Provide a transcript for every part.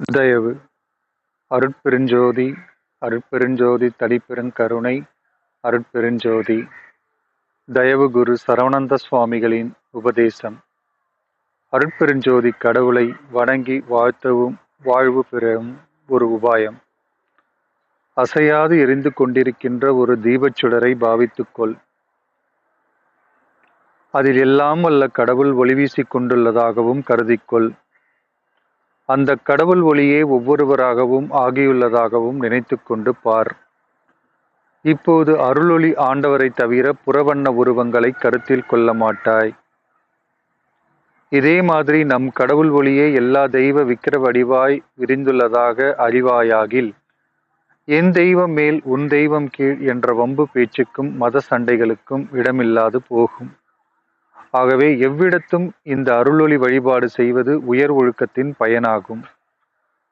தயவு. அருட்பெருஞ்சோதி அருட்பெருஞ்சோதி தனிப்பெருங்கருணை அருட்பெருஞ்சோதி. தயவு குரு சரவணந்த சுவாமிகளின் உபதேசம். அருட்பெருஞ்சோதி கடவுளை வணங்கி வாழ்த்தவும் வாழ்வு பெறவும் ஒரு உபாயம். அசையாது எரிந்து கொண்டிருக்கின்ற ஒரு தீபச் சுடரை பாவித்துக்கொள் அதில் எல்லாம் வல்ல கடவுள் ஒளி வீசிக் கொண்டுள்ளதாகவும் கருதிக்கொள் அந்த கடவுள் ஒளியே ஒவ்வொருவராகவும் ஆகியுள்ளதாகவும் நினைத்துக்கொண்டு பார். இப்போது அருளொளி ஆண்டவரை தவிர புறவண்ண உருவங்களை கருத்தில் கொள்ள மாட்டாய். இதே மாதிரி நம் கடவுள் ஒளியே எல்லா தெய்வ விக்கிர வடிவாய் விரிந்துள்ளதாக அறிவாயாகில் என் தெய்வம் மேல் உன் தெய்வம் கீழ் என்ற வம்பு பேச்சுக்கும் மத சண்டைகளுக்கும் இடமில்லாது போகும். ஆகவே எவ்விடத்தும் இந்த அருளொளி வழிபாடு செய்வது உயர் ஒழுக்கத்தின் பயனாகும்.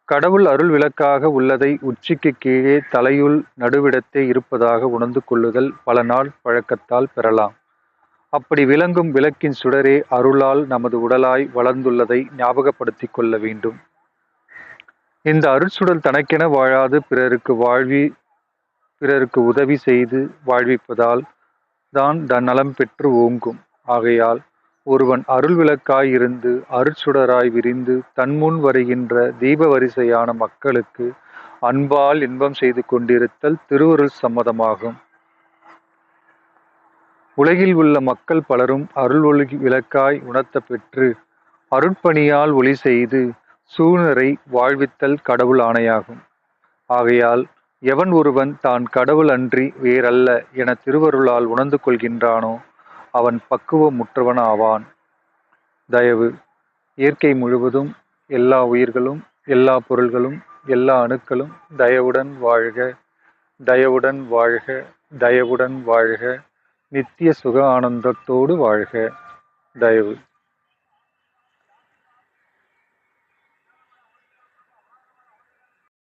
கடவுள் அருள் விளக்காக உள்ளதை உச்சிக்கு கீழே தலையுள் நடுவிடத்தே இருப்பதாக உணர்ந்து கொள்ளுதல் பல நாள் பழக்கத்தால் பெறலாம். அப்படி விளங்கும் விளக்கின் சுடரே அருளால் நமது உடலாய் வளர்ந்துள்ளதை ஞாபகப்படுத்திக் கொள்ள வேண்டும். இந்த அருட்சுடல் தனக்கென வாழாது பிறருக்கு வாழ்வி பிறருக்கு உதவி செய்து வாழ்விப்பதால் தான் நலம் பெற்று ஓங்கும். ஆகையால் ஒருவன் அருள் விளக்காய் இருந்து அருட்சுடராய் விரிந்து தன்முன் வருகின்ற தீப வரிசையான மக்களுக்கு அன்பால் இன்பம் செய்து கொண்டிருத்தல் திருவருள் சம்மதமாகும். உலகில் உள்ள மக்கள் பலரும் அருள் ஒளி விளக்காய் உணர்த்த பெற்று அருட்பணியால் ஒளி செய்து சூழரை வாழ்வித்தல் கடவுள் ஆணையாகும். ஆகையால் எவன் ஒருவன் தான் கடவுள் அன்றி வேறல்ல என திருவருளால் உணர்ந்து கொள்கின்றானோ அவன் பக்குவமுற்றவன் ஆவான். தயவு. இயற்கை முழுவதும் எல்லா உயிர்களும் எல்லா பொருள்களும் எல்லா அணுக்களும் தயவுடன் வாழ்க. தயவுடன் வாழ்க. தயவுடன் வாழ்க. நித்திய சுக ஆனந்தத்தோடு வாழ்க. தயவு.